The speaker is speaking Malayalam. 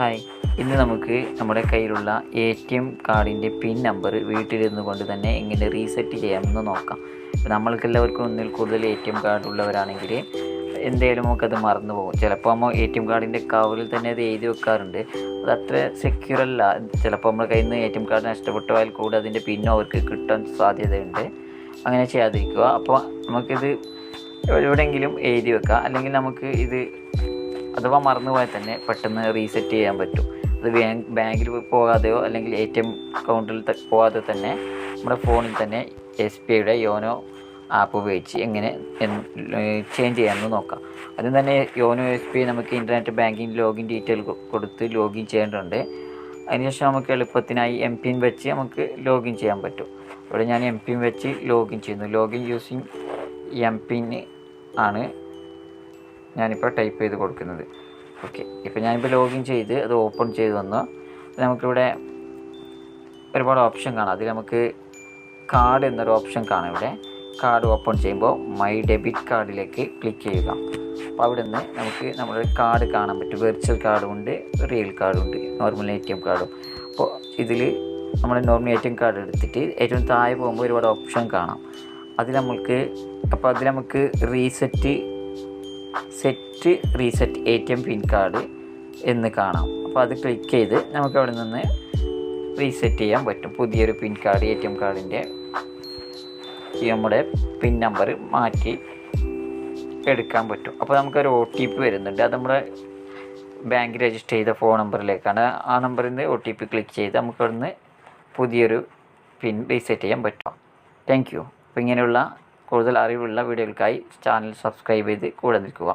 നമ്മുടെ കയ്യിലുള്ള എ ടി എം കാർഡിന്റെ പിൻ നമ്പർ വീട്ടിലിരുന്നു കൊണ്ട് തന്നെ എങ്ങനെ റീസെറ്റ് ചെയ്യാമെന്ന് നോക്കാം. നമ്മൾക്കെല്ലാവർക്കും നമ്മൾക്ക് എല്ലാവർക്കും ഒന്നിൽ കൂടുതൽ എ ടി എം കാർഡ് ഉള്ളവരാണെങ്കിൽ എന്തായാലും നമുക്കത് മറന്നു പോകും. ചിലപ്പോൾ നമ്മൾ എ ടി എം കാർഡിന്റെ കവറിൽ തന്നെ അത് എഴുതി വെക്കാറുണ്ട്. അത് അത്ര സെക്യൂർ അല്ല. ചിലപ്പോൾ നമ്മുടെ കയ്യിൽ നിന്ന് എ ടി എം കാർഡ് നഷ്ടപ്പെട്ടു പോയാൽ കൂടെ അതിന്റെ പിന്നും അവർക്ക് കിട്ടാൻ സാധ്യതയുണ്ട്. അങ്ങനെ ചെയ്യാതിരിക്കുക. അപ്പോൾ നമുക്കിത് എവിടെയെങ്കിലും എഴുതി വെക്കാം. അല്ലെങ്കിൽ നമുക്ക് ഇത് അഥവാ മറന്നു പോയാൽ തന്നെ പെട്ടെന്ന് റീസെറ്റ് ചെയ്യാൻ പറ്റും. അത് ബാങ്ക് ബാങ്കിൽ പോകാതെയോ അല്ലെങ്കിൽ എ ടി എം അക്കൗണ്ടിൽ പോകാതെ തന്നെ നമ്മുടെ ഫോണിൽ തന്നെ എസ് ബി ഐയുടെ യോനോ ആപ്പ് ഉപയോഗിച്ച് എങ്ങനെ ചേഞ്ച് ചെയ്യാമെന്ന് നോക്കാം. അതിന് തന്നെ യോനോ എസ് ബി നമുക്ക് ഇന്റർനെറ്റ് ബാങ്കിങ് ലോഗിൻ ഡീറ്റെയിൽ കൊടുത്ത് ലോഗിൻ ചെയ്യേണ്ടതുണ്ട്. അതിനുശേഷം നമുക്ക് എളുപ്പത്തിനായി എം പിൻ വെച്ച് നമുക്ക് ലോഗിൻ ചെയ്യാൻ പറ്റും. ഇവിടെ ഞാൻ എം പിൻ വെച്ച് ലോഗിൻ ചെയ്യുന്നു. ലോഗിൻ യൂസിങ് എം പിൻ ആണ് ഞാനിപ്പോൾ ടൈപ്പ് ചെയ്ത് കൊടുക്കുന്നത്. ഓക്കെ ഇപ്പോൾ ഞാനിപ്പോൾ ലോഗിൻ ചെയ്ത് അത് ഓപ്പൺ ചെയ്ത് വന്നു. നമുക്കിവിടെ ഒരുപാട് ഓപ്ഷൻ കാണാം. അതിൽ നമുക്ക് കാർഡ് എന്നൊരു ഓപ്ഷൻ കാണാം ഇവിടെ. കാർഡ് ഓപ്പൺ ചെയ്യുമ്പോൾ മൈ ഡെബിറ്റ് കാർഡിലേക്ക് ക്ലിക്ക് ചെയ്യുക. അപ്പോൾ അവിടെ നിന്ന് നമുക്ക് നമ്മുടെ കാർഡ് കാണാൻ പറ്റും. വെർച്വൽ കാർഡും ഉണ്ട് റിയൽ കാർഡും ഉണ്ട് നോർമൽ എ ടി എം കാർഡും അപ്പോൾ ഇതിൽ നമ്മൾ normal A T M card എടുത്തിട്ട് ഏറ്റവും താഴെ പോകുമ്പോൾ ഒരുപാട് ഓപ്ഷൻ കാണാം. അതിൽ നമുക്ക് അപ്പോൾ അതിൽ നമുക്ക് reset set reset A T M pin card എന്ന് കാണാം. അപ്പോൾ അത് ക്ലിക്ക് ചെയ്ത് നമുക്ക് അവിടെ നിന്ന് റീസെറ്റ് ചെയ്യാൻ പറ്റും. പുതിയൊരു pin card A T M കാർഡിന്റെ നമ്മുടെ പിൻ നമ്പർ മാറ്റി എടുക്കാൻ പറ്റും. അപ്പോൾ നമുക്കൊരു ഒ ടി പി വരുന്നുണ്ട്. അത് നമ്മുടെ ബാങ്ക് രജിസ്റ്റർ ചെയ്ത ഫോൺ നമ്പറിലേക്കാണ് ആ നമ്പറിൽ നിന്ന് ഒ ടി പി ക്ലിക്ക് ചെയ്ത് നമുക്ക് അവിടുന്ന് പുതിയൊരു പിൻ റീസെറ്റ് ചെയ്യാൻ പറ്റും. താങ്ക് യു അപ്പോൾ ഇങ്ങനെയുള്ള കൂടുതൽ അറിവുള്ള വീഡിയോകൾക്കായി ചാനൽ സബ്സ്ക്രൈബ് ചെയ്ത് കൂടെ നിൽക്കുക.